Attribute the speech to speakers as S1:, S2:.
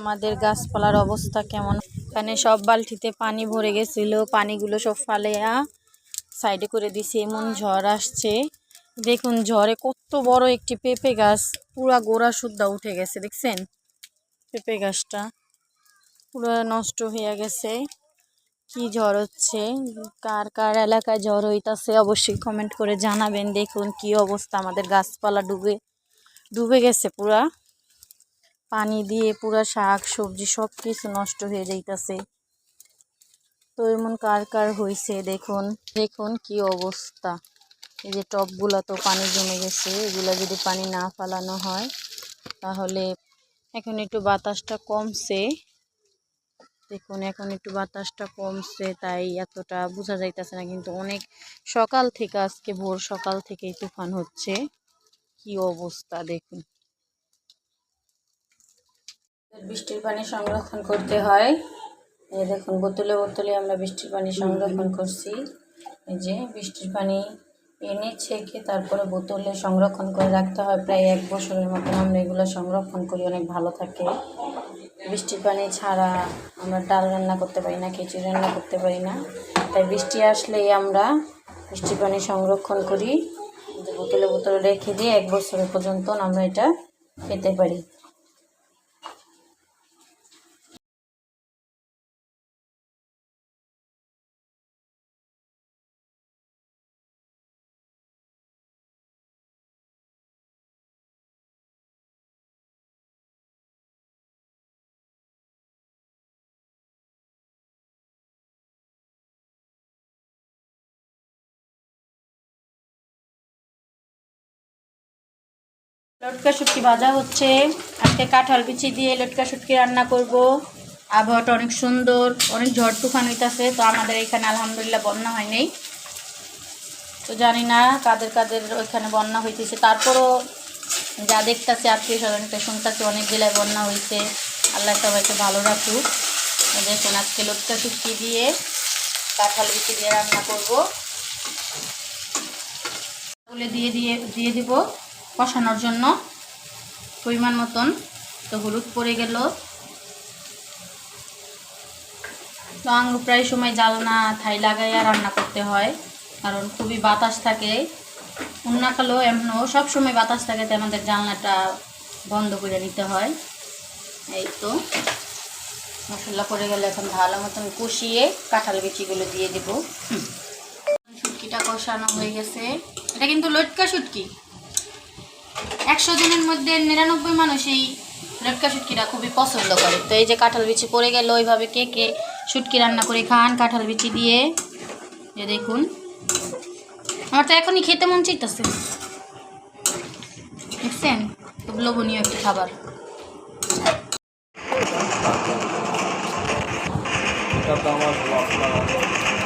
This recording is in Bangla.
S1: আমাদের গাছপালার অবস্থা কেমন? এখানে সব বালতিতে পানি ভরে গেছিল। পানিগুলো সব ফালেয়া সাইডে করে দিছি। এমন ঝড় আসছে। দেখুন, ঝড়ে কত বড় একটি পেঁপে গাছ। পুরা গোড়া সুদ্ধা উঠে গেছে, দেখছেন? পেঁপে গাছটা পুরো নষ্ট হয়ে গেছে। কি ঝড় হচ্ছে? কার কার এলাকায় ঝড় হইতাছে অবশ্যই কমেন্ট করে জানাবেন। দেখুন, কি অবস্থা আমাদের গাছপালা ডুবে ডুবে গেছে পুরা। পানি দিয়ে পুরা শাক, সবজি সব কিছু নষ্ট হয়ে যাইতাছে। তো এমন কার কার হইছে দেখুন দেখুন কি অবস্থা। এই যে টবগুলা তো পানি জমে গেছে, এগুলা যদি পানি না ফালানো হয়, তাহলে এখন একটু বাতাসটা কমছে। দেখুন, এখন একটু বাতাসটা কমছে, তাই এতটা বোঝা যাইতেছে না, কিন্তু অনেক সকাল থেকে, আজকে ভোর সকাল থেকেই তুফান হচ্ছে। কি অবস্থা দেখুন। বৃষ্টির পানি সংরক্ষণ করতে হয়। এই দেখুন, বোতলে বোতলে আমরা বৃষ্টির পানি সংরক্ষণ করছি। এই যে বৃষ্টির পানি এনে ছেঁকে তারপরে বোতলে সংরক্ষণ করে রাখতে হয়। প্রায় এক বছরের মতন আমরা এগুলো সংরক্ষণ করি, অনেক ভালো থাকে। বৃষ্টির পানি ছাড়া আমরা ডাল রান্না করতে পারি না, খিচুড়ি রান্না করতে পারি না। তাই বৃষ্টি আসলেই আমরা বৃষ্টির পানি সংরক্ষণ করি। বোতলে বোতলে রেখে দিয়ে এক বছরের পর্যন্ত আমরা এটা খেতে পারি। লটকা শুটকি ভাজা হচ্ছে। আজকে কাঁঠাল বিচি দিয়ে লটকা শুটকি রান্না করব। আবহাওয়াটা অনেক সুন্দর, অনেক ঝড় তুফান হইতেছে, তো আমাদের এখানে আলহামদুলিল্লাহ বন্যা হয় তো জানি না কাদের কাদের ওইখানে বন্যা হইতেছে। তারপরও যা দেখতেছে, আত্মীয় স্বজনকে শুনতেছে, অনেক জেলায় বন্যা হয়েছে আল্লাহ সবাইকে ভালো রাখুক। দেখুন, আজকে লটকা শুটকি দিয়ে কাঁঠাল বিচি দিয়ে রান্না করব। দিয়ে দিয়ে দিয়ে দিব। কষানোর জন্য পরিমাণ মতন তো হলুদ পড়ে গেল। আঙুর প্রায় সময় জাল না থাই লাগাইয়া রান্না করতে হয় কারণ খুবই বাতাস থাকে। উন্নাকালেও এমনও সব সময় বাতাস থাকে তাই আমাদের জানলাটা বন্ধ করে নিতে হয়। এই তো। মশলা পড়ে গেলে এখন ভালো মতন কষিয়ে কাঁঠাল বিচিগুলো দিয়ে দেব। শুটকিটা কষানো হয়ে গেছে। এটা কিন্তু লটকা শুটকি একশো জনের মধ্যে নিরানব্বই মানুষ এই লটকা শুটকিটা খুবই পছন্দ করে। তো এই যে কাঁঠাল বিচি পড়ে গেল, ওইভাবে কে কে শুটকি রান্না করে খান কাঁঠাল বিচি দিয়ে, যে দেখুন। আমার তো এখনই খেতে মন চাইতেছে। দেখছেন? খুব লোভনীয় একটি খাবার।
S2: আমার